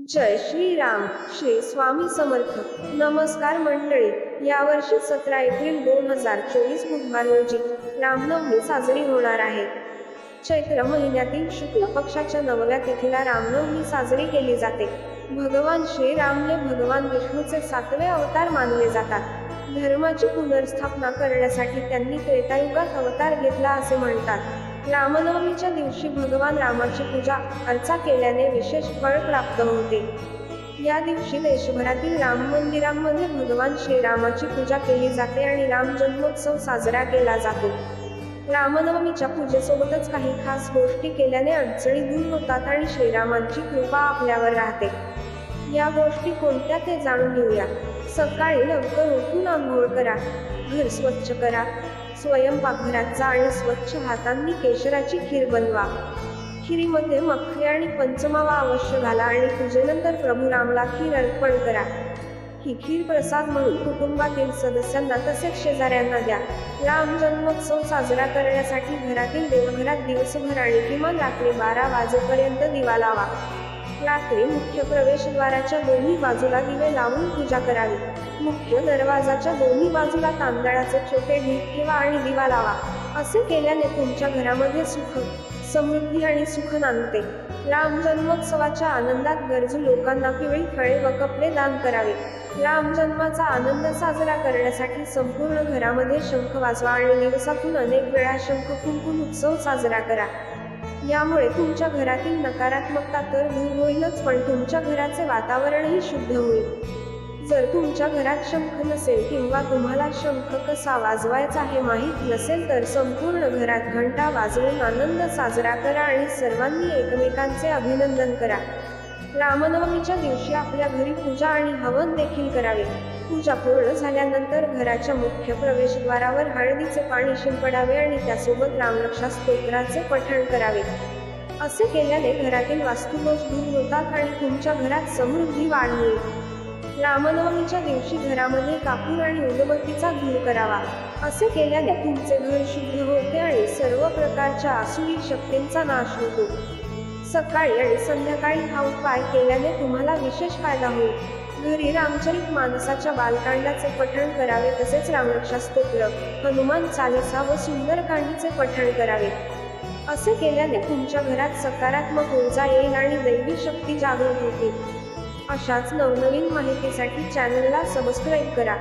जय श्रीराम. श्री स्वामी समर्थ. नमस्कार मंडळी. यावर्षी सतरा एप्रिल दोन हजार चोवीस बुधवार रोजी रामनवमी साजरी होणार आहे. चैत्र महिन्यातील शुक्ल पक्षाच्या नवव्या तिथीला रामनवमी साजरी केली जाते. भगवान श्रीराम हे भगवान विष्णूचे सातवे अवतार मानले जातात. धर्माची पुनर्स्थापना करण्यासाठी त्यांनी त्रेतायुगात अवतार घेतला असे म्हणतात. रामनवमीच्या दिवशी भगवान रामाची पूजा अर्चा केल्याने विशेष फळ प्राप्त होते. या दिवशी देशभरातील राम मंदिरांमध्ये भगवान श्रीरामाची पूजा केली जाते आणि राम जन्मोत्सव साजरा केला जातो. रामनवमीच्या पूजेसोबतच काही खास गोष्टी केल्याने अडचणी दूर होतात आणि श्रीरामांची कृपा आपल्यावर राहते. या गोष्टी कोणत्या ते जाणून घेऊया. सकाळी लवकर उठून आंघोळ करा. घर स्वच्छ करा. स्वयंपाकघराचा आणि स्वच्छ हातांनी केशराची खीर बनवा. खिरीमध्ये मखरी आणि पंचमावा अवश्य घाला आणि पूजेनंतर प्रभू रामला खीर अर्पण करा. ही खीर प्रसाद म्हणून कुटुंबातील सदस्यांना तसेच शेजाऱ्यांना द्या. राम जन्मोत्सव साजरा करण्यासाठी घरातील देवघरात दिवसभर आणि किमान रात्री बारा वाजेपर्यंत दिवा लावा. रात्री मुख्य प्रवेशद्वाराच्या दोन्ही बाजूला दिवे लावून पूजा करावी. मुख्य दरवाजाच्या दोन्ही बाजूला तांदळाचे छोटे ढीक ठेवा आणि दिवा लावा. असे केल्याने तुमच्या घरामध्ये सुख समृद्धी आणि सुख नांदते. राम जन्मोत्सवाच्या आनंदात गरजू लोकांना पिवळी फळे व कपडे दान करावे. राम जन्माचा आनंद साजरा करण्यासाठी संपूर्ण घरामध्ये शंख वाजवा आणि दिवसातून अनेक वेळा शंख फुंकून उत्सव साजरा करा. यामुळे तुमच्या घरातील नकारात्मकता तर दूर होईलच पण तुमच्या घराचे वातावरणही शुद्ध होईल. जर तुमच्या घरात शंख नसेल किंवा तुम्हाला शंख कसा वाजवायचा हे माहीत नसेल तर संपूर्ण घरात घंटा वाजवून आनंद साजरा करा आणि सर्वांनी एकमेकांचे अभिनंदन करा. रामनवमीच्या दिवशी आपल्या घरी पूजा आणि हवन देखील करावे. पूजा पूर्ण झाल्यानंतर घराच्या मुख्य प्रवेशद्वारावर हळदीचे पाणी शिंपडावे आणि त्यासोबत रामरक्षा स्तोत्राचे पठण करावे. असे केल्याने घरातील वास्तुदोष दूर होतात आणि तुमच्या घरात समृद्धी वाढ होईल रामनवमीच्या दिवशी घरामध्ये कापूर आणि उदबत्तीचा धूर करावा. असे केल्याने तुमचे घर शुद्ध होते आणि सर्व प्रकारच्या आसुरी शक्तींचा नाश होतो. सकाळी आणि संध्याकाळी हा उपाय केल्याने तुम्हाला विशेष फायदा होईल. घरी रामचरित मानसाच्या बालकांडाचे पठण करावे तसेच रामरक्षा स्तोत्र हनुमान चालिसा व सुंदरकांडीचे पठण करावे. असे केल्याने तुमच्या घरात सकारात्मक ऊर्जा येईल आणि दैवी शक्ती जागृत होतील. अशाच नवनवीन माहितीसाठी चॅनलला सबस्क्राईब करा.